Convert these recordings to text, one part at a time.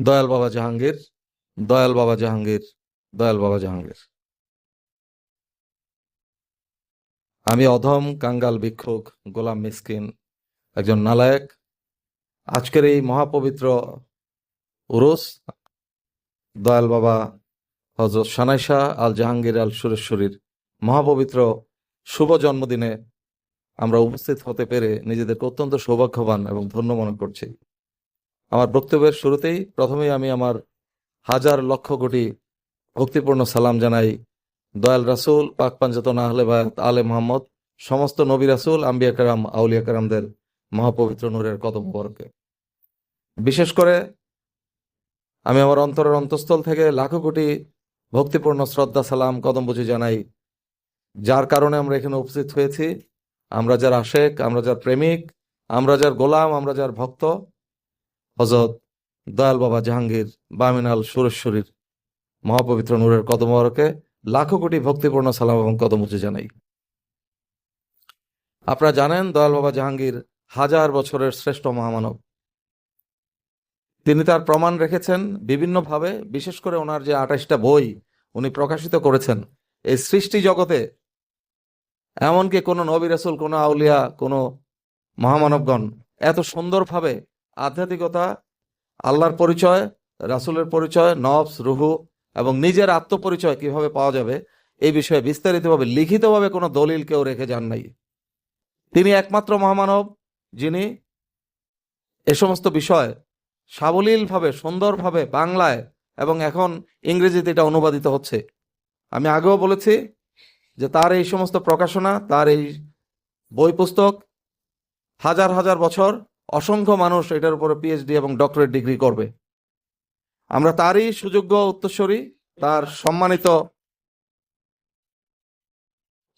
দয়াল বাবা জাহাঙ্গীর, দয়াল বাবা জাহাঙ্গীর, দয়াল বাবা জাহাঙ্গীর। আমি অধম কাঙ্গাল ভিক্ষুক, গোলাম মিসকিন, একজন নালায়েক। আজকের এই মহাপবিত্র উরুস, দয়াল বাবা হজরত সানাইশা আল জাহাঙ্গীর আল সুরেশ্বরীর মহাপবিত্র শুভ জন্মদিনে আমরা উপস্থিত হতে পেরে নিজেদেরকে অত্যন্ত সৌভাগ্যবান এবং ধন্য মনে করছি। আমার বক্তব্যের শুরুতেই প্রথমেই আমি আমার হাজার লক্ষ কোটি ভক্তিপূর্ণ সালাম জানাই। দয়াল রাসূল, পাক পাঞ্জাতন আহলে বায়াত, আলে মোহাম্মদ, সমস্ত নবী রাসূল, আম্বিয়া কারাম, আউলিয়া কারামদের মহাপবিত্র নূরের কদম বরকে বিশেষ করে আমি আমার অন্তরের অন্তঃস্থল থেকে লাখো কোটি ভক্তিপূর্ণ শ্রদ্ধা, সালাম, কদম বুঝি জানাই। যার কারণে আমরা এখানে উপস্থিত হয়েছি। আমরা যার আশেক, আমরা যার প্রেমিক, আমরা যার গোলাম, আমরা যার ভক্ত হজরত দয়াল বাবা জাহাঙ্গীর বামিনাল সুরেশ্বরীর মহাপবিত্র নূরের কদমরকে লাখো কোটি ভক্তিপূর্ণ সালাম এবং কদম উঁচু জানাই। আপনারা জানেন দয়াল বাবা জাহাঙ্গীর হাজার বছরের শ্রেষ্ঠ মহামানব। তিনি তার প্রমাণ রেখেছেন বিভিন্নভাবে, বিশেষ করে ওনার যে আঠাশটা বই উনি প্রকাশিত করেছেন। এই সৃষ্টি জগতে এমনকি কোনো নবী রাসূল, কোনো আউলিয়া, কোনো মহামানবগণ এত সুন্দরভাবে আধ্যাত্মিকতা, আল্লাহর পরিচয়, রাসুলের পরিচয় নবস রুহু এবং নিজের আত্মপরিচয় কীভাবে পাওয়া যাবে, এই বিষয়ে বিস্তারিতভাবে, লিখিতভাবে কোনো দলিল কেউ রেখে যান নাই। তিনি একমাত্র মহামানব, যিনি এ সমস্ত বিষয় সাবলীলভাবে, সুন্দরভাবে বাংলায় এবং এখন ইংরেজিতে এটা অনুবাদিত হচ্ছে। আমি আগেও বলেছি যে তার এই সমস্ত প্রকাশনা, তার এই বই পুস্তক, হাজার হাজার বছর অসংখ্য মানুষ এটার উপরে পিএইচডি এবং ডক্টরেট ডিগ্রি করবে। আমরা তারই সুযোগ্য উত্তরসূরি, তার সম্মানিত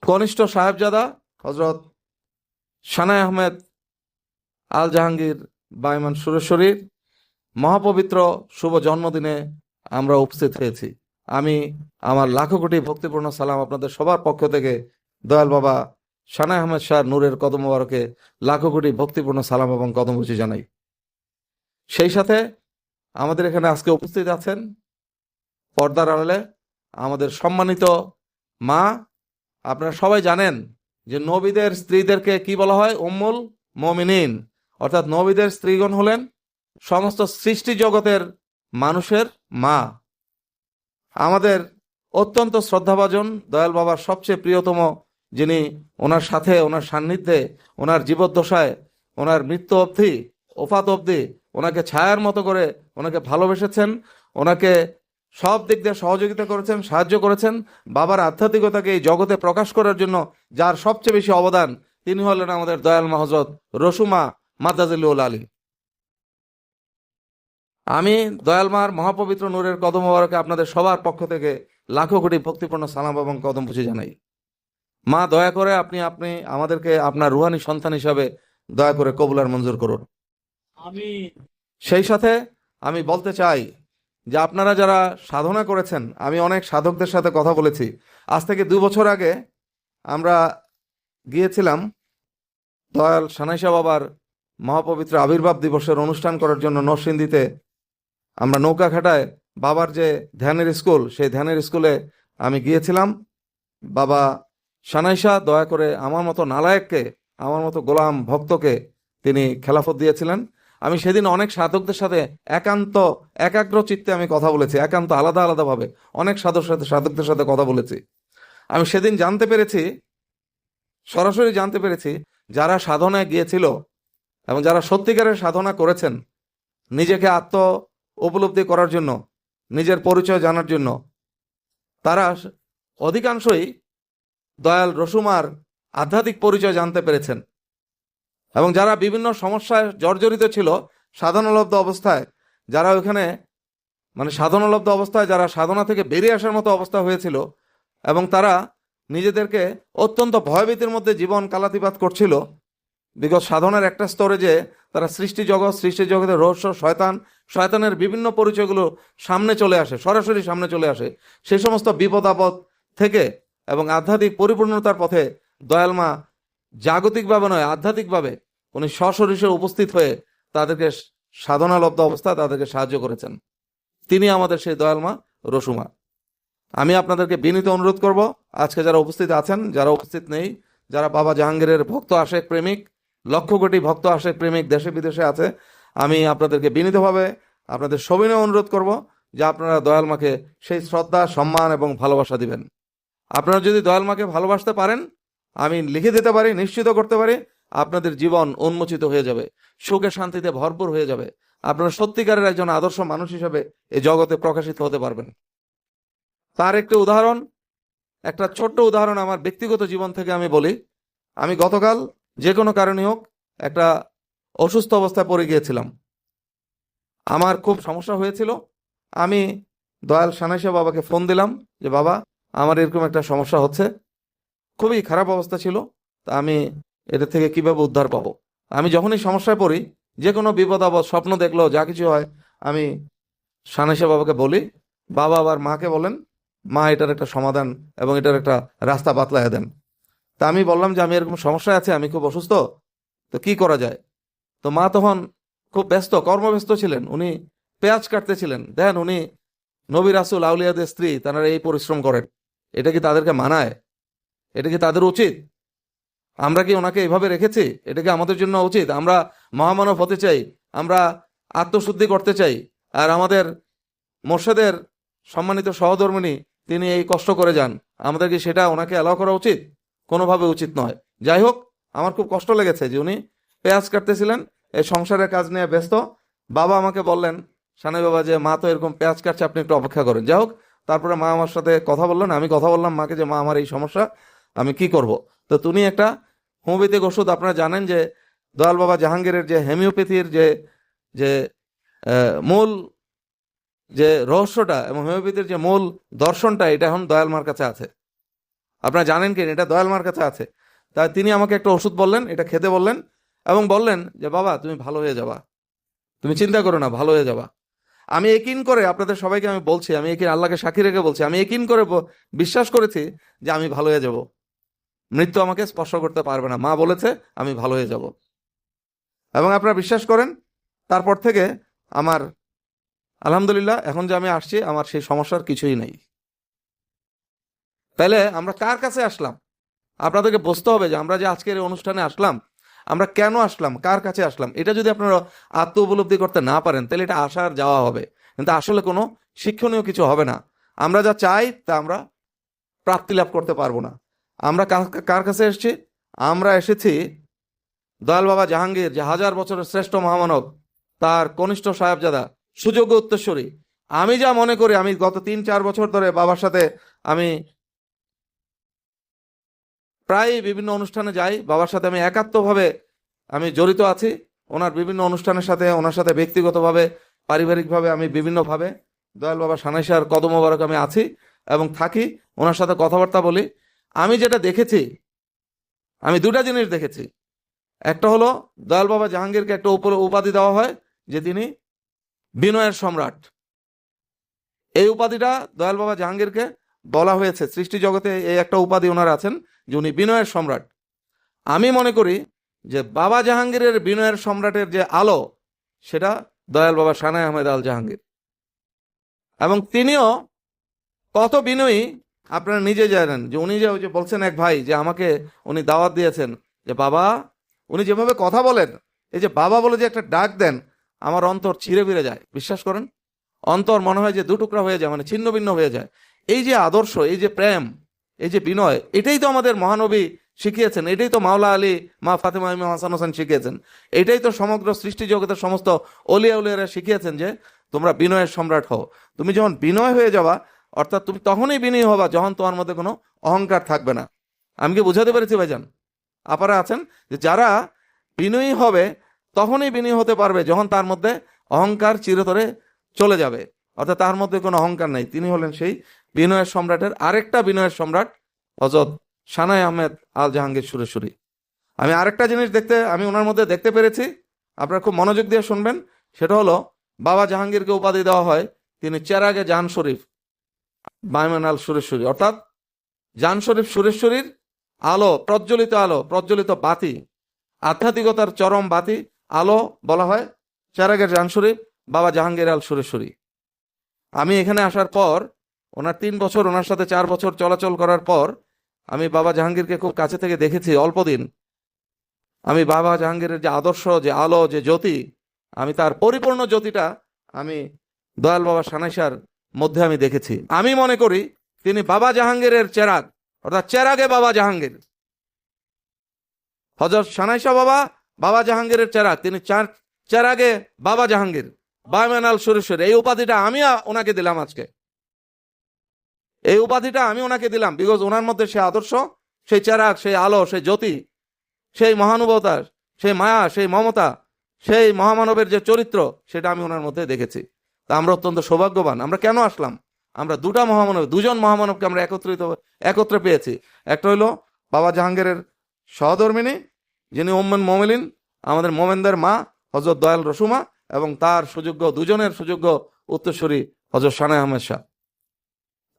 কনিষ্ঠ সাহেবজাদা হজরত সানাই আহমেদ আল জাহাঙ্গীর বাইমান সুরেশ্বরীর মহাপবিত্র শুভ জন্মদিনে আমরা উপস্থিত হয়েছি। আমি আমার লাখো কোটি ভক্তিপূর্ণ সালাম আপনাদের সবার পক্ষ থেকে দয়াল বাবা সানাই আহমেদ শাহ নূরের কদম মোবারকে লাখো কোটি ভক্তিপূর্ণ সালাম এবং কদমবুচি জানাই। সেই সাথে আমাদের এখানে আজকে উপস্থিত আছেন পর্দার আড়ালে আমাদের সম্মানিত মা। আপনারা সবাই জানেন যে নবীদের স্ত্রীদেরকে কি বলা হয়? উম্মুল মমিনিন। অর্থাৎ নবীদের স্ত্রীগণ হলেন সমস্ত সৃষ্টি জগতের মানুষের মা। আমাদের অত্যন্ত শ্রদ্ধাভাজন দয়াল বাবার সবচেয়ে প্রিয়তম যিনি ওনার সাথে, ওনার সান্নিধ্যে, ওনার জীবদ্দশায়, ওনার মৃত্যু অবধি, ওফাত অবধি ওনাকে ছায়ার মতো করে ওনাকে ভালোবেসেছেন, ওনাকে সব দিক দিয়ে সহযোগিতা করেছেন, সাহায্য করেছেন। বাবার আধ্যাত্মিকতাকে এই জগতে প্রকাশ করার জন্য যার সবচেয়ে বেশি অবদান তিনি হলেন আমাদের দয়াল মহজরত রসুমা মাদ্দাজিল্লুল আলী। আমি দয়ালমার মহাপবিত্র নূরের কদম আপনাদের সবার পক্ষ থেকে লাখো কোটি ভক্তিপূর্ণ সালাম এবং কদম পুষি জানাই। মা দয়া করে আপনি আপনি আমাদেরকে আপনার রুহানি সন্তান হিসাবে দয়া করে কবুলার মঞ্জুর করুন। আমি সেই সাথে আমি বলতে চাই যে আপনারা যারা সাধনা করেছেন আমি অনেক সাধকদের সাথে কথা বলেছি। আজ থেকে দু বছর আগে আমরা গিয়েছিলাম দয়াল সানাইশা বাবার মহাপবিত্র আবির্ভাব দিবসের অনুষ্ঠান করার জন্য নরসিংদীতে। আমরা নৌকা ঘাটায় বাবার যে ধ্যানের স্কুল সেই ধ্যানের স্কুলে আমি গিয়েছিলাম। বাবা সানাইশা দয়া করে আমার মতো নালায়েককে, আমার মতো গোলাম ভক্তকে তিনি খেলাফত দিয়েছিলেন। আমি সেদিন অনেক সাধকদের সাথে একান্ত, একাগ্র চিত্তে আমি কথা বলেছি, একান্ত আলাদা আলাদাভাবে অনেক সাধকের সাথে, সাধকদের সাথে কথা বলেছি। আমি সেদিন জানতে পেরেছি, সরাসরি জানতে পেরেছি যারা সাধনায় গিয়েছিল এবং যারা সত্যিকারের সাধনা করেছেন নিজেকে আত্ম উপলব্ধি করার জন্য, নিজের পরিচয় জানার জন্য, তারা অধিকাংশই দয়াল রসুমার আধ্যাত্মিক পরিচয় জানতে পেরেছেন। এবং যারা বিভিন্ন সমস্যায় জর্জরিত ছিল, সাধনালব্ধ অবস্থায়, যারা ওখানে মানে সাধনালব্ধ অবস্থায় যারা সাধনা থেকে বেরিয়ে আসার মতো অবস্থা হয়েছিল, এবং তারা নিজেদেরকে অত্যন্ত ভয়ভীতির মধ্যে জীবন কালাতিপাত করছিল বিগত সাধনার একটা স্তরে যে তারা সৃষ্টি জগৎ, সৃষ্টি জগতের রহস্য, শয়তান, শয়তানের বিভিন্ন পরিচয়গুলো সামনে চলে আসে, সরাসরি সামনে চলে আসে সেই সমস্ত বিপদ আপদ থেকে এবং আধ্যাত্মিক পরিপূর্ণতার পথে দয়ালমা জাগতিকভাবে নয়, আধ্যাত্মিকভাবে উনি সশরীষে উপস্থিত হয়ে তাদেরকে সাধনালব্ধ অবস্থায় তাদেরকে সাহায্য করেছেন। তিনি আমাদের সেই দয়াল মা রসুমা আমি আপনাদেরকে বিনীত অনুরোধ করব, আজকে যারা উপস্থিত আছেন, যারা উপস্থিত নেই, যারা বাবা জাহাঙ্গীরের ভক্ত আশেক প্রেমিক, লক্ষ কোটি ভক্ত আশেক প্রেমিক দেশে বিদেশে আছে, আমি আপনাদেরকে বিনীতভাবে আপনাদের সবিনয় অনুরোধ করব যে আপনারা দয়াল মাকে সেই শ্রদ্ধা, সম্মান এবং ভালোবাসা দিবেন। আপনারা যদি দয়াল মাকে ভালোবাসতে পারেন, আমি লিখে দিতে পারি, নিশ্চিত করতে পারি, আপনাদের জীবন উন্মোচিত হয়ে যাবে, সুখে শান্তিতে ভরপুর হয়ে যাবে। আপনারা সত্যিকারের একজন আদর্শ মানুষ হিসেবে এই জগতে প্রকাশিত হতে পারবেন। তার একটি উদাহরণ, একটা ছোট্ট উদাহরণ আমার ব্যক্তিগত জীবন থেকে আমি বলি। আমি গতকাল যে কোনো কারণে হোক একটা অসুস্থ অবস্থায় পড়ে গিয়েছিলাম। আমার খুব সমস্যা হয়েছিল। আমি দয়াল সানাইশা বাবাকে ফোন দিলাম যে, বাবা আমার এরকম একটা সমস্যা হচ্ছে। খুবই খারাপ অবস্থা ছিল। তা আমি এটা থেকে কীভাবে উদ্ধার পাবো? আমি যখনই সমস্যায় পড়ি যে কোনো বিপদ, আপদ, স্বপ্ন দেখল, যা কিছু হয়, আমি সানাইশা বাবাকে বলি, বাবা আবার মাকে বলেন, মা এটার একটা সমাধান এবং এটার একটা রাস্তা বাতলায় দেন। তা আমি বললাম যে, আমি এরকম সমস্যায় আছে, আমি খুব অসুস্থ। তো কি করা যায়? তো মা তখন খুব ব্যস্ত, কর্মব্যস্ত ছিলেন। উনি পেঁয়াজ কাটতেছিলেন দেন উনি নবী রাসুল আউলিয়াদের স্ত্রী, তারা এই পরিশ্রম করেন। এটা কি তাদেরকে মানায়? এটা কি তাদের উচিত? আমরা কি ওনাকে এভাবে রেখেছি? এটা কি আমাদের জন্য উচিত? আমরা মহামানব হতে চাই, আমরা আত্মশুদ্ধি করতে চাই, আর আমাদের মোর্শেদের সম্মানিত সহধর্মিনী তিনি এই কষ্ট করে যান। আমাদের কি সেটা ওনাকে অ্যালাউ করা উচিত? কোনোভাবে উচিত নয়। যাই হোক, আমার খুব কষ্ট লেগেছে যে উনি পেঁয়াজ কাটতেছিলেন, এই সংসারের কাজ নিয়ে ব্যস্ত। বাবা আমাকে বললেন সানি বাবা যে, মা তো এরকম পেঁয়াজ কাটছে, আপনি একটু অপেক্ষা করেন। যাই হোক তারপরে মা আমার সাথে কথা বললেন, আমি কথা বললাম মাকে যে, মা, আমার এই সমস্যা, আমি কি করব? তো তুমি একটা হোমিওপ্যাথিক ওষুধ, আপনারা জানেন যে, দয়াল বাবা জাহাঙ্গীরের যে হোমিওপ্যাথির যে যে মূল যে রহস্যটা এবং হোমিওপ্যাথির যে মূল দর্শনটা, এটা এখন দয়াল মার কাছে আছে। আপনারা জানেন কি এটা দয়াল মার কাছে আছে। তাই তিনি আমাকে একটা ওষুধ বললেন, এটা খেতে বললেন এবং বললেন যে, বাবা, তুমি ভালো হয়ে যাবা। তুমি চিন্তা করো না, ভালো হয়ে যাবা। আমি একিন করে আপনাদের সবাইকে আমি বলছি, আমি একিন আল্লাহকে সাক্ষী রেখে বলছি, আমি একিন করে বিশ্বাস করেছি যে আমি ভালো হয়ে যাব। মৃত্যু আমাকে স্পর্শ করতে পারবে না। মা বলেছে, আমি ভালো হয়ে যাব। এবং আপনারা বিশ্বাস করেন, তারপর থেকে আমার, আলহামদুলিল্লাহ, এখন যে আমি আসছি, আমার সেই সমস্যার কিছুই নেই। তাহলে আমরা কার কাছে আসলাম? আপনাদেরকে বুঝতে হবে যে আমরা যে আজকের এই অনুষ্ঠানে আসলাম আমরা কেন আসলাম? কার কাছে আসলাম? এটা যদি আপনারা আত্ম উপলব্ধি করতে না পারেন, তাহলে এটা আসার যাওয়া হবে। কিন্তু আসলে কোনো শিক্ষণীয় কিছু হবে না। আমরা যা চাই, তা আমরা প্রাপ্তি লাভ করতে পারব না। আমরা কার- কাছে এসেছি? আমরা এসেছি দয়াল বাবা জাহাঙ্গীর, যে হাজার বছরের শ্রেষ্ঠ মহামানব, তার কনিষ্ঠ সাহেবজাদা, সুযোগ্য উত্তরস্বরী আমি যা মনে করি, আমি গত তিন, চার বছর ধরে বাবার সাথে আমি প্রায় বিভিন্ন অনুষ্ঠানে যাই, বাবার সাথে আমি একাত্মভাবে আমি জড়িত আছি। ওনার বিভিন্ন অনুষ্ঠানের সাথে, ওনার সাথে ব্যক্তিগতভাবে, পারিবারিকভাবে আমি বিভিন্নভাবে, দয়াল বাবা সানাইশার কদম মোবারক আমি আছি এবং থাকি, ওনার সাথে কথাবার্তা বলি। আমি যেটা দেখেছি, আমি দুটা জিনিস দেখেছি। একটা হলো, দয়াল বাবা জাহাঙ্গীরকে একটা উপ- উপাধি দেওয়া হয়, যে তিনি বিনয়ের সম্রাট। এই উপাধিটা দয়াল বাবা জাহাঙ্গীরকে বলা হয়েছে, সৃষ্টি জগতে এই একটা উপাধি ওনার আছেন যে উনি বিনয়ের সম্রাট। আমি মনে করি যে বাবা জাহাঙ্গীরের বিনয়ের সম্রাটের যে আলো, সেটা দয়াল বাবা সানাই আহমেদ আল জাহাঙ্গীর। এবং তিনিও কত বিনয়ী, আপনারা নিজে জানেন যে উনি যে যে বলছেন এক ভাই যে আমাকে উনি দাওয়াত দিয়েছেন যে, বাবা, উনি যেভাবে কথা বলেন, এই যে বাবা বলে যে একটা ডাক দেন, আমার অন্তর ছিঁড়ে ফিরে যায়। বিশ্বাস করেন? অন্তর মনে হয় যে দুটুকরা হয়ে যায় মানে ছিন্ন ভিন্ন হয়ে যায়। এই যে আদর্শ, এই যে প্রেম, এই যে বিনয়, এটাই তো আমাদের মহানবী শিখিয়েছেন, এটাই তো মাওলা আলী, মা ফাতেমা ইমাম হাসান হোসেন শিখিয়েছেন। এটাই তো সমগ্র সৃষ্টি জগতের সমস্ত অলিয়া উলিয়ারা শিখিয়েছেন যে, তোমরা বিনয়ের সম্রাট হও। তুমি যখন বিনয় হয়ে যাবা, অর্থাৎ তুমি তখনই বিনয় হবা যখন তোমার মধ্যে কোনো অহংকার থাকবে না। আমি কি বুঝাতে পেরেছি ভাইজান? আপারা আছেন? যে যারা বিনয়ী হবে, তখনই বিনয় হতে পারবে যখন তার মধ্যে অহংকার চিরতরে চলে যাবে। অর্থাৎ তার মধ্যে কোনো অহংকার নেই। তিনি হলেন সেই বিনয়ের সম্রাটের আরেকটা বিনয়ের সম্রাট হজরত সানাই আহমেদ আল জাহাঙ্গীর সুরেশ্বরী আমি আরেকটা জিনিস দেখতে, আমি ওনার মধ্যে দেখতে পেরেছি, আপনারা খুব মনোযোগ দিয়ে শুনবেন, সেটা হলো বাবা জাহাঙ্গীরকে উপাধি দেওয়া হয় তিনি চেরাগে জাহান শরীফ বাইমান আল সুরেশ্বরী অর্থাৎ জাহান শরীফ সুরেশ্বরীর আলো, প্রজ্বলিত আলো, প্রজ্বলিত বাতি, আধ্যাত্মিকতার চরম বাতি, আলো বলা হয় চেরাগের জান শরীফ, বাবা জাহাঙ্গীর আল সুরেশ্বরী আমি এখানে আসার পর ওনার তিন বছর, ওনার সাথে চার বছর চলাচল করার পর আমি বাবা জাহাঙ্গীরকে খুব কাছে থেকে দেখেছি অল্প দিন। আমি বাবা জাহাঙ্গীরের যে আদর্শ, যে আলো, যে জ্যোতি, আমি তার পরিপূর্ণ জ্যোতিটা আমি দয়াল বাবা সানাইসার মধ্যে আমি দেখেছি। আমি মনে করি তিনি বাবা জাহাঙ্গীরের চেরাগ, অর্থাৎ চেরাগে বাবা জাহাঙ্গীর। হজরত সানাইশা বাবা বাবা জাহাঙ্গীরের চেরাগ, তিনি চার চেরাগে বাবা জাহাঙ্গীর, বায়মানাল সুরেশ্বর। এই উপাধিটা আমি ওনাকে দিলাম আজকে। এই উপাধিটা আমি ওনাকে দিলাম বিকজ ওনার মধ্যে সে আদর্শ সেই চেরাগ সেই আলো সেই জ্যোতি, সেই মহানুভবতা সেই মায়া, সেই মমতা, সেই মহামানবের যে চরিত্র, সেটা আমি ওনার মধ্যে দেখেছি। তা আমরা অত্যন্ত সৌভাগ্যবান। আমরা কেন আসলাম? আমরা দুটা মহামানব, দুজন মহামানবকে আমরা একত্রিত, একত্রে পেয়েছি। একটা হলো বাবা জাহাঙ্গীরের সহধর্মিনী, যিনি ওম্মেন মোমেলিন, আমাদের মোমেনদের মা হজরত দয়াল রসুমা, এবং তার সুযোগ্য, দুজনের সুযোগ্য উত্তরসূরি হজরত সানা আহমেদ শাহ।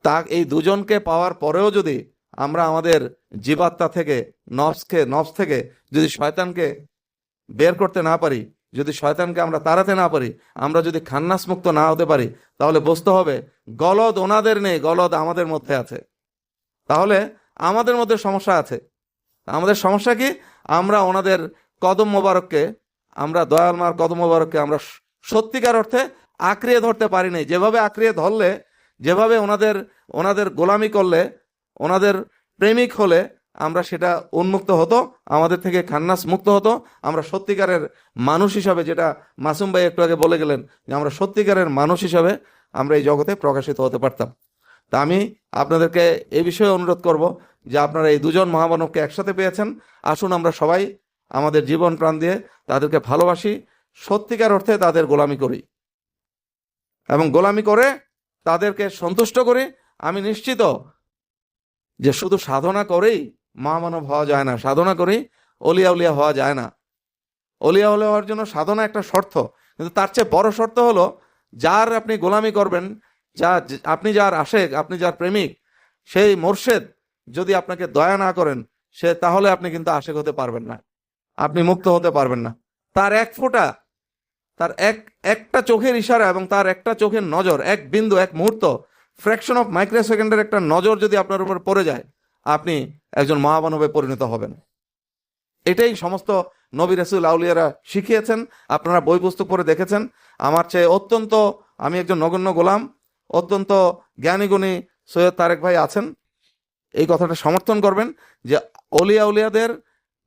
তা এই দুজনকে পাওয়ার পরেও যদি আমরা আমাদের জীবাত্মা থেকে, নফসকে, নফস থেকে যদি শয়তানকে বের করতে না পারি, যদি শয়তানকে আমরা তাড়াতে না পারি, আমরা যদি খান্নাস মুক্ত না হতে পারি, তাহলে বুঝতে হবে গলদ ওনাদের নেই, গলদ আমাদের মধ্যে আছে। তাহলে আমাদের মধ্যে সমস্যা আছে। আমাদের সমস্যা কি? আমরা ওনাদের কদম মোবারককে, আমরা দয়াল মার কদম মোবারককে আমরা সত্যিকার অর্থে আঁকড়িয়ে ধরতে পারি নাই। যেভাবে আঁকড়িয়ে ধরলে যেভাবে ওনাদের ওনাদের গোলামি করলে, ওনাদের প্রেমিক হলে আমরা সেটা উন্মুক্ত হতো, আমাদের থেকে খান্নাস মুক্ত হতো। আমরা সত্যিকারের মানুষ হিসাবে যেটা মাসুম ভাই একটু আগে বলে গেলেন যে আমরা সত্যিকারের মানুষ হিসাবে আমরা এই জগতে প্রকাশিত হতে পারতাম। তা আমি আপনাদেরকে এ বিষয়ে অনুরোধ করব যে আপনারা এই দুজন মহামানবকে একসাথে পেয়েছেন। আসুন আমরা সবাই আমাদের জীবন প্রাণ দিয়ে তাদেরকে ভালোবাসি। সত্যিকার অর্থে তাদের গোলামি করি। এবং গোলামি করে তাদেরকে সন্তুষ্ট করি আমি নিশ্চিত যে শুধু সাধনা করেই মা মানব হওয়া যায় না, সাধনা করেই অলিয়া উলিয়া হওয়া যায় না। অলিয়া উলিয়া হওয়ার জন্য সাধনা একটা শর্ত, কিন্তু তার চেয়ে বড় শর্ত হলো যার আপনি গোলামি করবেন, যা আপনি যার আশেক, আপনি যার প্রেমিক, সেই মোর্শেদ যদি আপনাকে দয়া না করেন, সে তাহলে আপনি কিন্তু আশেক হতে পারবেন না, আপনি মুক্ত হতে পারবেন না। তার এক ফোঁটা তার এক, একটা চোখের ইশারা এবং তার একটা চোখের নজর, এক বিন্দু, এক মুহূর্ত ফ্র্যাকশন অফ মাইক্রো সেকেন্ডের একটা নজর যদি আপনার উপর পড়ে যায়, আপনি একজন মহামানবে পরিণত হবেন। এটাই সমস্ত নবী রাসুল আউলিয়ারা শিখিয়েছেন, আপনারা বই পুস্তক পড়ে দেখেছেন। আমার চেয়ে অত্যন্ত, আমি একজন নগণ্য গোলাম, অত্যন্ত জ্ঞানীগুণী সৈয়দ তারেক ভাই আছেন। এই কথাটা সমর্থন করবেন যে অলিয়া উলিয়াদের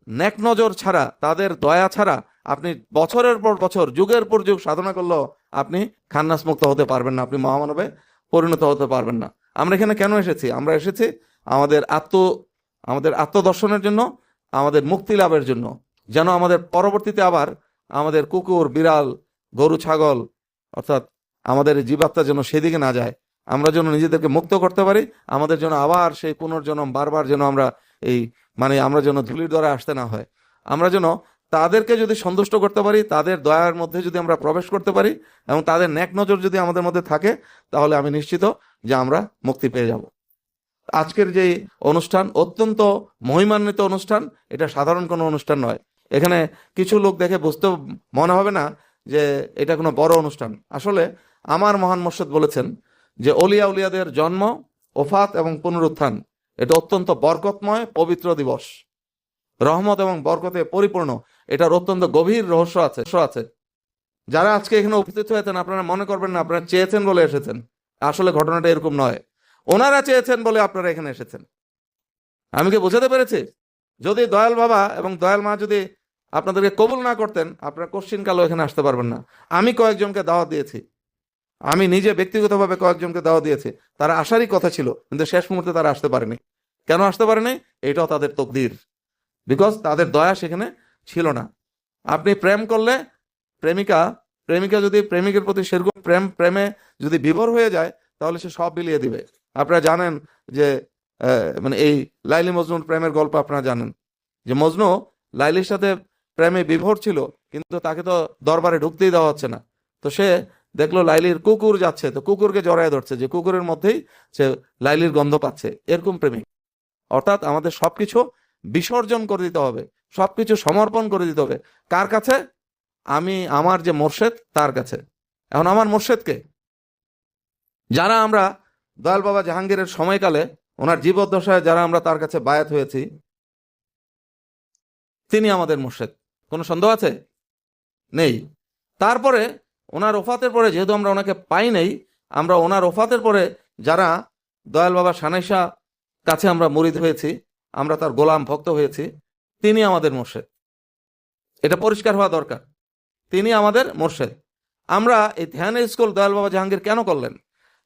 নেক নজর ছাড়া, তাদের দয়া ছাড়া আপনি বছরের পর বছর, যুগের পর যুগ সাধনা করলেও আপনি খান্নাস মুক্ত হতে পারবেন না, আপনি মহামানবে পরিণত হতে পারবেন না। আমরা এখানে কেন এসেছি? আমরা এসেছি আমাদের আত্ম, আমাদের আত্মদর্শনের জন্য, আমাদের মুক্তি লাভের জন্য। যেন আমাদের পরবর্তীতে আবার আমাদের কুকুর, বিড়াল, গরু, ছাগল, অর্থাৎ আমাদের জীবাত্মা যেন সেদিকে না যায়, আমরা যেন নিজেদেরকে মুক্ত করতে পারি, আমাদের জন্য আবার সেই পুনর্জন্ম বারবার যেন আমরা এই মানে আমরা যেন ধুলির দ্বারা আসতে না হয়। আমরা যেন তাদেরকে যদি সন্তুষ্ট করতে পারি, তাদের দয়ার মধ্যে যদি আমরা প্রবেশ করতে পারি এবং তাদের ন্যাক নজর যদি আমাদের মধ্যে থাকে, তাহলে আমি নিশ্চিত যে আমরা মুক্তি পেয়ে যাব। আজকের যে অনুষ্ঠান অত্যন্ত মহিমান্বিত অনুষ্ঠান, এটা সাধারণ কোনো অনুষ্ঠান নয়। এখানে কিছু লোক দেখে বুঝতে মনে হবে না যে এটা কোনো বড় অনুষ্ঠান। আসলে আমার মহান মোর্শেদ বলেছেন যে অলিয়া উলিয়াদের জন্ম, ওফাত এবং পুনরুত্থান, এটা অত্যন্ত বরকতময়, পবিত্র দিবস। রহমত এবং বরকতে পরিপূর্ণ। এটার অত্যন্ত গভীর রহস্য আছে আছে। যারা আজকে এখানে উপস্থিত হয়েছেন, আপনারা মনে করবেন না, আপনারা চেয়েছেন বলে এসেছেন। আসলে ঘটনাটা এরকম নয়। ওনারা চেয়েছেন বলে আপনারা এখানে এসেছেন। আমি কি বোঝাতে পেরেছি? যদি দয়াল বাবা এবং দয়াল মা যদি আপনাদেরকে কবুল না করতেন, আপনারা কোশ্চিন কালও এখানে আসতে পারবেন না। আমি কয়েকজনকে দাওয়া দিয়েছি। আমি নিজে ব্যক্তিগতভাবে কয়েকজনকে দাওয়া দিয়েছি। তারা আসারই কথা ছিল, কিন্তু শেষ মুহূর্তে তারা আসতে পারেনি। কেন আসতে পারেনি? এটাও তাদের তকদির। বিকজ তাদের দয়া সেখানে ছিল না। আপনি প্রেম করলে প্রেমিকা প্রেমিকা যদি প্রেমিকের প্রতি সেরকম প্রেম, প্রেমে যদি বিভোর হয়ে যায়, তাহলে সে সব বিলিয়ে দিবে। আপনারা জানেন যে মানে এই লাইলি মজনুর প্রেমের গল্প আপনারা জানেন। যে মজনু লাইলির সাথে প্রেমে বিভোর ছিল, কিন্তু তাকে তো দরবারে ঢুকতেই দেওয়া হচ্ছে না। তো সে দেখল লাইলির কুকুর যাচ্ছে, তো কুকুরকে জড়ায় ধরছে, যে কুকুরের মধ্যেই সে লাইলির গন্ধ পাচ্ছে, এরকম প্রেমিক। অর্থাৎ আমাদের সবকিছু বিসর্জন করে দিতে হবে। সবকিছু সমর্পণ করে দিতে হবে। কার কাছে? আমি, আমার যে মোর্শেদ, তার কাছে। এখন আমার মোর্শেদকে যারা আমরা দয়াল বাবা জাহাঙ্গীরের সময়কালে ওনার জীবদ্দশায় যারা আমরা তার কাছে বায়াত হয়েছি, তিনি আমাদের মোর্শেদ। কোনো সন্দেহ আছে? নেই। তারপরে ওনার ওফাতের পরে যেহেতু আমরা ওনাকে পাই নাই, আমরা ওনার ওফাতের পরে যারা দয়াল বাবা সানাইশা কাছে আমরা মুরিদ হয়েছি, আমরা তার গোলাম ভক্ত হয়েছি তিনি আমাদের মোর্শেদ। এটা পরিষ্কার হওয়া দরকার। তিনি আমাদের মোর্শেদ। আমরা এই ধ্যান স্কুল দয়াল বাবা জাহাঙ্গীর কেন করলেন?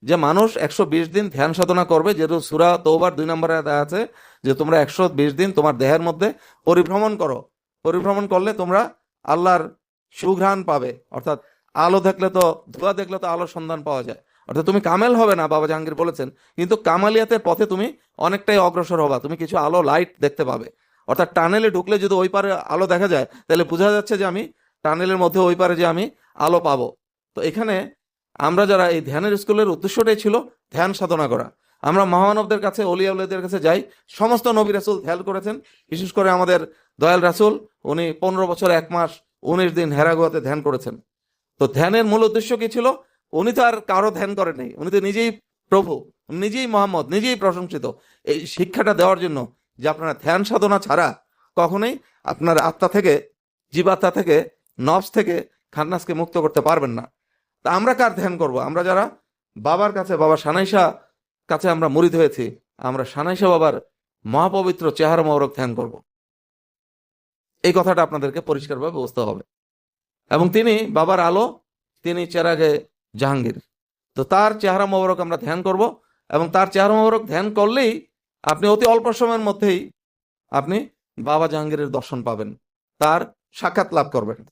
যে মানুষ একশো বিশ দিন ধ্যান সাধনা করবে, যেহেতু সুরা তৌবার দুই নম্বরে আছে যে তোমরা একশো বিশ দিন তোমার দেহের মধ্যে পরিভ্রমণ করো। পরিভ্রমণ করলে তোমরা আল্লাহর সুঘ্রাণ পাবে। অর্থাৎ আলো দেখলে তো, ধোয়া দেখলে তো আলোর সন্ধান পাওয়া যায়। অর্থাৎ তুমি কামেল হবে না, বাবা জাহাঙ্গীর বলেছেন। কিন্তু কামালিয়াতের পথে তুমি অনেকটাই অগ্রসর হবা। তুমি কিছু আলো লাইট দেখতে পাবে। অর্থাৎ টানেলে ঢুকলে যদি ওই পারে আলো দেখা যায়, তাহলে বোঝা যাচ্ছে যে আমি টানেলের মধ্যে ওই পারে যে আমি আলো পাবো। তো এখানে আমরা যারা এই ধ্যানের স্কুলের উদ্দেশ্যটাই ছিল ধ্যান সাধনা করা। আমরা মহামানবদের কাছে অলিয়া উলিয়াদের কাছে যাই। সমস্ত নবী রাসুল ধ্যান করেছেন। বিশেষ করে আমাদের দয়াল রাসুল, উনি পনেরো বছর, এক মাস, উনিশ দিন হেরাগুয়াতে ধ্যান করেছেন। তো ধ্যানের মূল উদ্দেশ্য কি ছিল? উনি তো আর কারও ধ্যান করেন উনি তো নিজেই প্রভু, নিজেই মোহাম্মদ, নিজেই প্রশংসিত। এই শিক্ষাটা দেওয়ার জন্য যে আপনারা ধ্যান সাধনা ছাড়া কখনোই আপনার আত্মা থেকে, জীবাত্মা থেকে নফস থেকে খান্নাসকে মুক্ত করতে পারবেন না। তা আমরা কার ধ্যান করব? আমরা যারা বাবার কাছে, বাবা সানাইশা কাছে আমরা মুরিদ হয়েছি, আমরা সানাইশা বাবার মহাপবিত্র চেহারা মহরক ধ্যান করব। এই কথাটা আপনাদেরকে পরিষ্কারভাবে বুঝতে হবে। এবং তিনি বাবার আলো, তিনি চেরাগে জাহাঙ্গীর। তো তার চেহারা মোবারক আমরা ধ্যান করব এবং তার চেহারা মোবারক ধ্যান করলেই আপনি অতি অল্প সময়ের মধ্যেই আপনি বাবা জাহাঙ্গীরের দর্শন পাবেন, তার সাক্ষাৎ লাভ করবেন।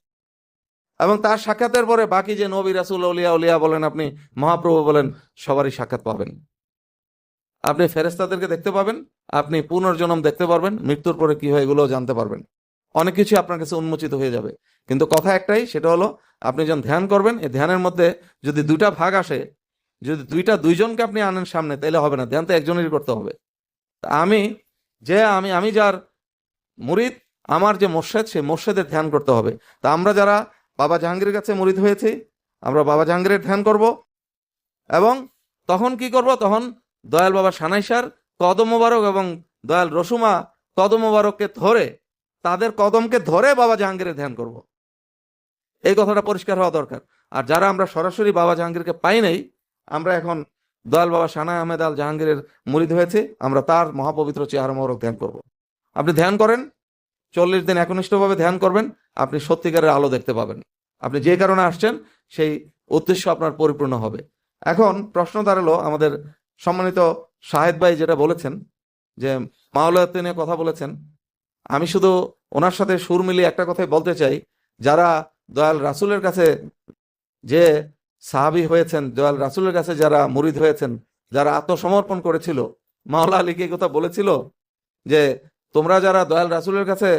এবং তার সাক্ষাতের পরে বাকি যে নবী রাসুল উলিয়া উলিয়া বলেন, আপনি মহাপ্রভু বলেন, সবারই সাক্ষাৎ পাবেন। আপনি ফেরেস্তাদেরকে দেখতে পাবেন, আপনি পুনর্জন্ম দেখতে পারবেন, মৃত্যুর পরে কি হয় এগুলো জানতে পারবেন। অনেক কিছু আপনার কাছে উন্মোচিত হয়ে যাবে। কিন্তু কথা একটাই, সেটা হলো, আপনি যখন ধ্যান করবেন, এই ধ্যানের মধ্যে যদি দুইটা ভাগ আসে, যদি দুইটা দুইজনকে আপনি আনেন সামনে, তাহলে হবে না, ধ্যান তো একজনেরই করতে হবে। আমি যে আমি আমি যার মুরিদ, আমার যে মোর্শেদ, সেই মোর্শেদের ধ্যান করতে হবে। তা আমরা যারা বাবা জাহাঙ্গীরের কাছে মুরিদ হয়েছি, আমরা বাবা জাহাঙ্গীরের ধ্যান করব এবং তখন কি করব? তখন দয়াল বাবা সানাইসার কদম মোবারক এবং দয়াল রসুমা কদম মোবারককে ধরে, তাদের কদমকে ধরে বাবা জাহাঙ্গীরের ধ্যান করব। এই কথাটা পরিষ্কার হওয়া দরকার। আর যারা আমরা সরাসরি বাবা জাহাঙ্গীরকে পাই নাই, আমরা এখন দয়াল বাবা সানা আহমেদ আল জাহাঙ্গীরের মুরিদ হয়েছে, আমরা তার মহাপবিত্র চেহারা মোহরক ধ্যান করব। আপনি ধ্যান করেন, চল্লিশ দিন একনিষ্ঠভাবে ধ্যান করবেন, আপনি সত্যিকারের আলো দেখতে পাবেন। আপনি যে কারণে আসছেন, সেই উদ্দেশ্য আপনার পরিপূর্ণ হবে। এখন প্রশ্ন দাঁড়াল আমাদের সম্মানিত শাহেদ ভাই যেটা বলেছেন, যে মাওলাতে নিয়ে কথা বলেছেন, আমি শুধু ওনার সাথে সুর মিলিয়ে একটা কথাই বলতে চাই, যারা দয়াল রাসুলের কাছে যে সাহাবি হয়েছেন দয়াল রাসুলের কাছে যারা মুরিদ হয়েছেন, যারা আত্মসমর্পণ করেছিল, মাওলা আলীকে কথা বলেছিল? যে তোমরা যারা দয়াল রাসুলের কাছে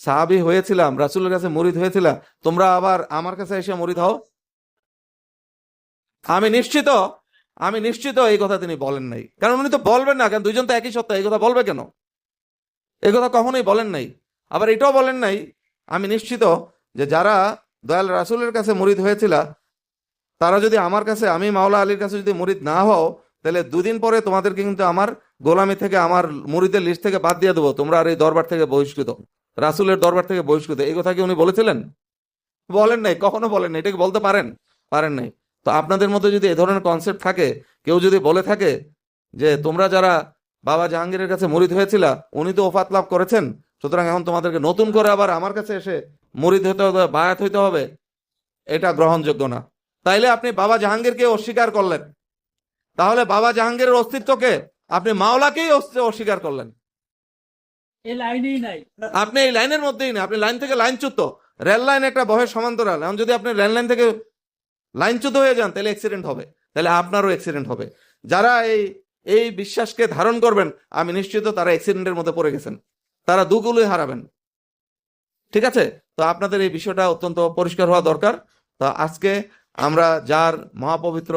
সাহাবি হয়েছিলাম, রাসুলের কাছে মুরিদ হয়েছিলাম, তোমরা আবার আমার কাছে এসে মুরিদ হও? আমি নিশ্চিত আমি নিশ্চিত এই কথা তিনি বলেন নাই। কারণ উনি তো বলবেন না কেন দুইজন তো একই সত্তা, এই কথা বলবে কেন? এই কথা কখনোই বলেন নাই। আবার এটাও বলেন নাই, আমি নিশ্চিত যে যারা দয়াল রাসুলের কাছে মুরিদ হয়েছিল তারা যদি আমার কাছে, আমি মাওলা আলীর কাছে যদি মুরিদ না হও, তাহলে দুদিন পরে তোমাদেরকে কিন্তু আমার গোলামি থেকে, আমার মুরিদের লিস্ট থেকে বাদ দিয়ে দেবো। তোমরা আর এই দরবার থেকে বহিষ্কৃত, রাসুলের দরবার থেকে বহিষ্কৃত। এই কথা কি উনি বলেছিলেন? বলেন নাই, কখনো বলেন নাই, এটা কি বলতে পারেন? পারেন নাই। তো আপনাদের মধ্যে যদি এ ধরনের কনসেপ্ট থাকে, কেউ যদি বলে থাকে যে, তোমরা যারা বাবা জাহাঙ্গীরের কাছে মুরিদ হয়েছিল, উনি তো ওফাত লাভ করেছেন, সুতরাং এখন তোমাদেরকে নতুন করে আবার আমার কাছে এসে মুরিদ হতে হবে, বায়াত হইতে হবে, এটা গ্রহণযোগ্য না। তাইলে আপনি বাবা জাহাঙ্গীরকে অস্বীকার করলেন। তাহলে বাবা জাহাঙ্গীরের অস্তিত্বকে আপনি মাওলাকেই অস্বীকার করলেন। আপনি এই লাইনের মধ্যেই না আপনি লাইন থেকে লাইনচ্যুত রেল লাইন একটা বহের সমান্তরাল। এখন যদি আপনি রেল লাইন থেকে লাইনচ্যুত হয়ে যান তাহলে অ্যাক্সিডেন্ট হবে। তাহলে আপনারও অ্যাক্সিডেন্ট হবে। যারা এই এই বিশ্বাসকে ধারণ করবেন আমি নিশ্চিত তারা অ্যাক্সিডেন্টের মধ্যে পড়ে গেছেন। তারা দুগুলোই হারাবেন। ঠিক আছে? তো আপনাদের এই বিষয়টা অত্যন্ত পরিষ্কার হওয়া দরকার। তো আজকে আমরা যার মহাপবিত্র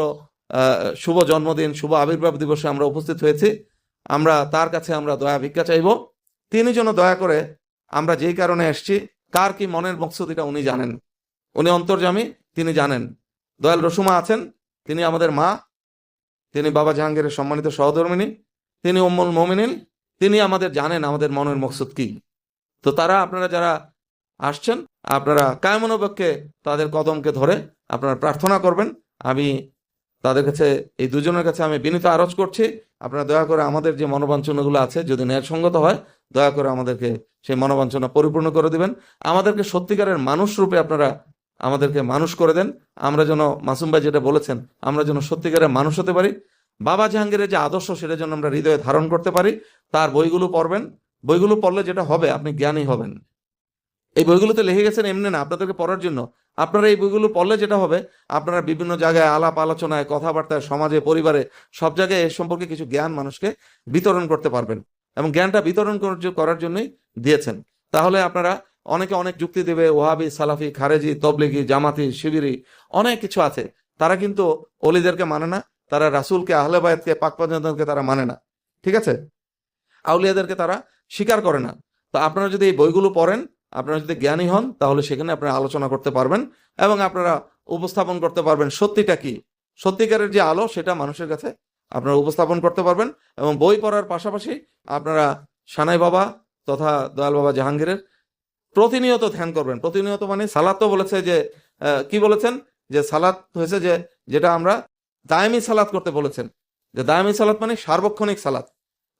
শুভ জন্মদিন, শুভ আবির্ভাব দিবসে আমরা উপস্থিত হয়েছি, আমরা তার কাছে আমরা দয়া ভিক্ষা চাইব। তিনি যেন দয়া করে আমরা যেই কারণে এসছি, কার কি মনের মকসুদ এটা উনি জানেন। উনি অন্তর্জামী তিনি জানেন। দয়াল রসুমা আছেন, তিনি আমাদের মা, তিনি বাবা জাহাঙ্গীরের সম্মানিত সহধর্মিনী, তিনি উম্মুল মোমিনিন, তিনি আমাদের জানেন আমাদের মনের মকসুদ কি। তো তারা, আপনারা যারা আসছেন, আপনারা কায়মনোপক্ষে তাদের কদমকে ধরে আপনারা প্রার্থনা করবেন। আমি তাদের কাছে, এই দুজনের কাছে আমি বিনীত আরজ করছি। আপনারা দয়া করে আমাদের যে মনোবাঞ্ছনাগুলো আছে, যদি ন্যায়সঙ্গত হয়, দয়া করে আমাদেরকে সেই মনোবাঞ্ছনা পরিপূর্ণ করে দিবেন। আমাদেরকে সত্যিকারের মানুষ রূপে আপনারা আমাদেরকে মানুষ করে দেন। আমরা যেন, মাসুম ভাই যেটা বলেছেন, আমরা যেন সত্যিকারের মানুষ হতে পারি। বাবা জাহাঙ্গীরের যে আদর্শ, সেটা যেন আমরা হৃদয়ে ধারণ করতে পারি। তার বইগুলো পড়বেন। বইগুলো পড়লে যেটা হবে, আপনি জ্ঞানী হবেন। এই বইগুলোতে লিখে গেছেন এমনি না, আপনাদেরকে পড়ার জন্য। আপনারা এই বইগুলো পড়লে যেটা হবে, আপনারা বিভিন্ন জায়গায় আলাপ আলোচনায়, কথাবার্তায়, সমাজে, পরিবারে, সব জায়গায় এ সম্পর্কে কিছু জ্ঞান মানুষকে বিতরণ করতে পারবেন এবং জ্ঞানটা বিতরণ করার- জন্যই দিয়েছেন। তাহলে আপনারা অনেকে অনেক যুক্তি দেবে ওহাবি সালাফি, খারেজি, তবলিগি, জামাতি, শিবিরি, অনেক কিছু আছে। তারা কিন্তু অলিদেরকে মানে না, তারা রাসুলকে, আহলে বায়াতকে পাক পর্যন্তকে তারা মানে না। ঠিক আছে? আউলিয়াদেরকে তারা স্বীকার করে না। তো আপনারা যদি এই বইগুলো পড়েন আপনারা যদি জ্ঞানী হন, তাহলে সেখানে আপনারা আলোচনা করতে পারবেন এবং আপনারা উপস্থাপন করতে পারবেন সত্যিটা কি? সত্যিকারের যে আলো, সেটা মানুষের কাছে আপনারা উপস্থাপন করতে পারবেন এবং বই পড়ার পাশাপাশি আপনারা সানাই বাবা তথা দয়াল বাবা জাহাঙ্গীরের প্রতিনিয়ত ধ্যান করবেন। প্রতিনিয়ত মানে সালাত তো বলেছে যে কি বলেছেন? যে সালাত হয়েছে যে, যেটা আমরা দায়ামি সালাত করতে বলেছেন। যে দায়ামি সালাত মানে সার্বক্ষণিক সালাত।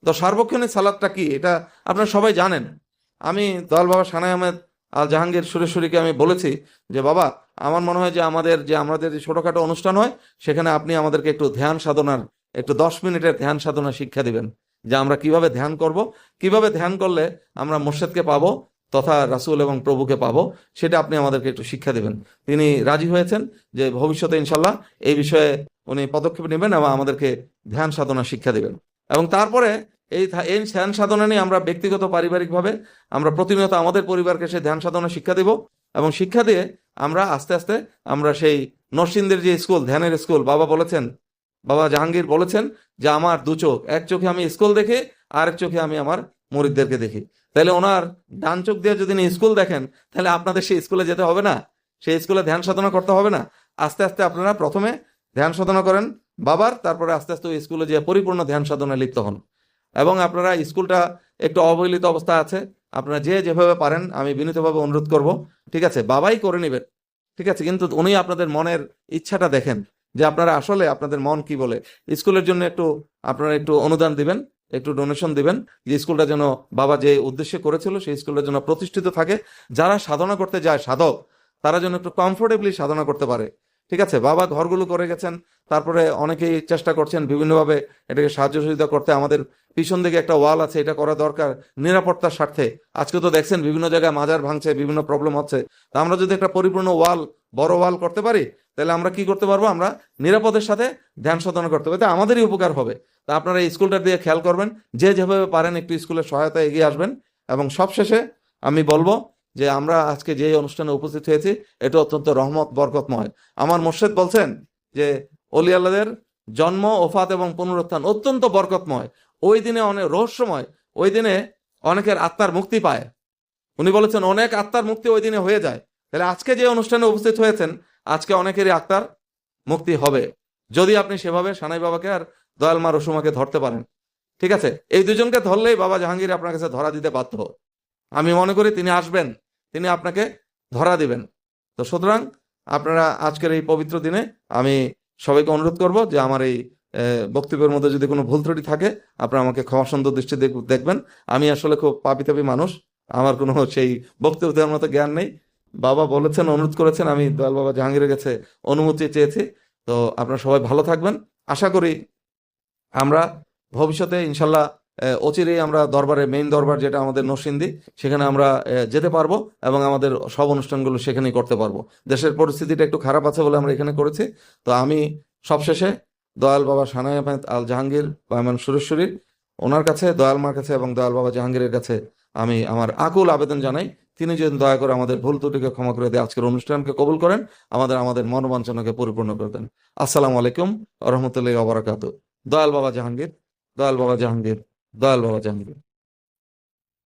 তো সার্বক্ষণিক সালাদটা কি? এটা আপনারা সবাই জানেন। আমি দয়াল বাবা সানাই আহমেদ আল জাহাঙ্গীর সুরেশ্বরীকে আমি বলেছি যে, বাবা, আমার মনে হয় যে আমাদের যে আমাদের যে ছোটখাটো অনুষ্ঠান হয়, সেখানে আপনি আমাদেরকে একটু ধ্যান সাধনার, একটু দশ মিনিটের ধ্যান সাধনা শিক্ষা দিবেন, যে আমরা কীভাবে ধ্যান করব, কীভাবে ধ্যান করলে আমরা মোর্শেদকে পাবো তথা রাসূল এবং প্রভুকে পাবো, সেটা আপনি আমাদেরকে একটু শিক্ষা দিবেন। তিনি রাজি হয়েছেন যে, ভবিষ্যতে ইনশাল্লাহ এই বিষয়ে উনি পদক্ষেপ নেবেন এবং আমাদেরকে ধ্যান সাধনা শিক্ষা দিবেন। এবং তারপরে এই এই ধ্যান সাধনা নিয়ে আমরা ব্যক্তিগত, পারিবারিকভাবে আমরা প্রতিনিয়ত আমাদের পরিবারকে সেই ধ্যান সাধনা শিক্ষা দেব এবং শিক্ষা দিয়ে আমরা আস্তে আস্তে আমরা সেই নরসিংদের যে স্কুল, ধ্যানের স্কুল, বাবা বলেছেন, বাবা জাহাঙ্গীর বলেছেন যে আমার দু চোখ, এক চোখে আমি স্কুল দেখি আর এক চোখে আমি আমার মরিদদেরকে দেখি। তাহলে ওনার ডান চোখ দিয়ে যদি স্কুল দেখেন, তাহলে আপনাদের সেই স্কুলে যেতে হবে না। সেই স্কুলে ধ্যান সাধনা করতে হবে না। আস্তে আস্তে আপনারা প্রথমে ধ্যান সাধনা করেন বাবার, তারপরে আস্তে আস্তে ওই স্কুলে যে পরিপূর্ণ ধ্যান সাধনায় লিপ্ত হন। এবং আপনারা স্কুলটা একটু অবহেলিত অবস্থা আছে, আপনারা যে যেভাবে পারেন, আমি বিনীতভাবে অনুরোধ করব। ঠিক আছে, বাবাই করে নেবেন। ঠিক আছে, কিন্তু উনি আপনাদের মনের ইচ্ছাটা দেখেন যে আপনারা আসলে আপনাদের মন কি বলে। স্কুলের জন্য একটু, আপনারা একটু অনুদান দিবেন, একটু ডোনেশন দিবেন, যে স্কুলটা যেন বাবা যে উদ্দেশ্যে করেছিল, সেই স্কুলটা যেন প্রতিষ্ঠিত থাকে। যারা সাধনা করতে যায়, সাধক, তারা যেন একটু কমফোর্টেবলি সাধনা করতে পারে। ঠিক আছে, বাবা ঘরগুলো করে গেছেন, তারপরে অনেকেই চেষ্টা করছেন বিভিন্নভাবে এটাকে সাহায্য সহযোগিতা করতে। আমাদের পিছন দিকে একটা ওয়াল আছে, এটা করা দরকার নিরাপত্তার স্বার্থে। আজকে তো দেখছেন বিভিন্ন জায়গায় মাজার ভাঙছে, বিভিন্ন প্রবলেম হচ্ছে। তা আমরা যদি একটা পরিপূর্ণ ওয়াল, বড় ওয়াল করতে পারি, তাহলে আমরা কি করতে পারব? আমরা নিরাপদের সাথে ধ্যান সাধনা করতে এতে আমাদেরই উপকার হবে। তা আপনারা এই স্কুলটার দিয়ে খেয়াল করবেন, যে যেভাবে পারেন একটু স্কুলের সহায়তা এগিয়ে আসবেন। এবং সবশেষে আমি বলব যে আমরা আজকে যে অনুষ্ঠানে উপস্থিত হয়েছি, এটা অত্যন্ত রহমত, বরকতময়। আমার মোর্শেদ বলছেন যে অলি জন্ম, ওফাত এবং পুনরুত্থান অত্যন্ত বরকতময়। ওই দিনে অনেক রহস্যময়, ওই দিনে অনেকের আত্মার মুক্তি পায়। উনি বলেছেন, অনেক আত্মার মুক্তি ওই দিনে হয়ে যায়। তাহলে আজকে যে অনুষ্ঠানে উপস্থিত হয়েছেন, আজকে অনেকেরই আত্মার মুক্তি হবে। যদি আপনি সেভাবে সানাই বাবাকে আর দয়াল মা রসুমাকে ধরতে পারেন। ঠিক আছে? এই দুজনকে ধরলেই বাবা জাহাঙ্গীর আপনার কাছে ধরা দিতে বাধ্য। আমি মনে করি তিনি আসবেন। তিনি আপনাকে ধরা দিবেন। তো সুতরাং আপনারা আজকের এই পবিত্র দিনে আমি সবাইকে অনুরোধ করব যে আমার এই বক্তব্যের মধ্যে যদি কোনো ভুল ত্রুটি থাকে, আপনারা আমাকে ক্ষমা সুন্দর দৃষ্টি দেখ- দেখবেন। আমি আসলে খুব পাপি পাপিতাপি মানুষ, আমার কোনো সেই বক্তব্য দেওয়ার মতো জ্ঞান নেই। বাবা বলেছেন, অনুরোধ করেছেন, আমি দয়াল বাবা জাহাঙ্গীরের কাছে অনুমতি চেয়েছি। তো আপনারা সবাই ভালো থাকবেন। আশা করি আমরা ভবিষ্যতে ইনশাল্লাহ অচিরেই আমরা দরবারে মেইন দরবার যেটা আমাদের নরসিংদী, সেখানে আমরা যেতে পারব এবং আমাদের সব অনুষ্ঠানগুলো সেখানেই করতে পারব। দেশের পরিস্থিতিটা একটু খারাপ আছে বলে আমরা এখানে করেছি। তো আমি সবশেষে দয়াল বাবা সানাই আহমেদ আল জাহাঙ্গীর, বায়মান সুরেশ্বরী ওনার কাছে, দয়াল মার কাছে এবং দয়াল বাবা জাহাঙ্গীরের কাছে আমি আমার আকুল আবেদন জানাই। তিনি যেন দয়া করে আমাদের ভুল ত্রুটিকে ক্ষমা করে দিয়ে আজকের অনুষ্ঠানকে কবুল করেন, আমাদের আমাদের মনোবাঞ্ছনাকে পরিপূর্ণ করে দেন। আসসালামু আলাইকুম রহমতুল্লাহ ওবরাকাতু দয়াল বাবা জাহাঙ্গীর, দয়াল বাবা জাহাঙ্গীর। দয়াল বাবা জাহাঙ্গীর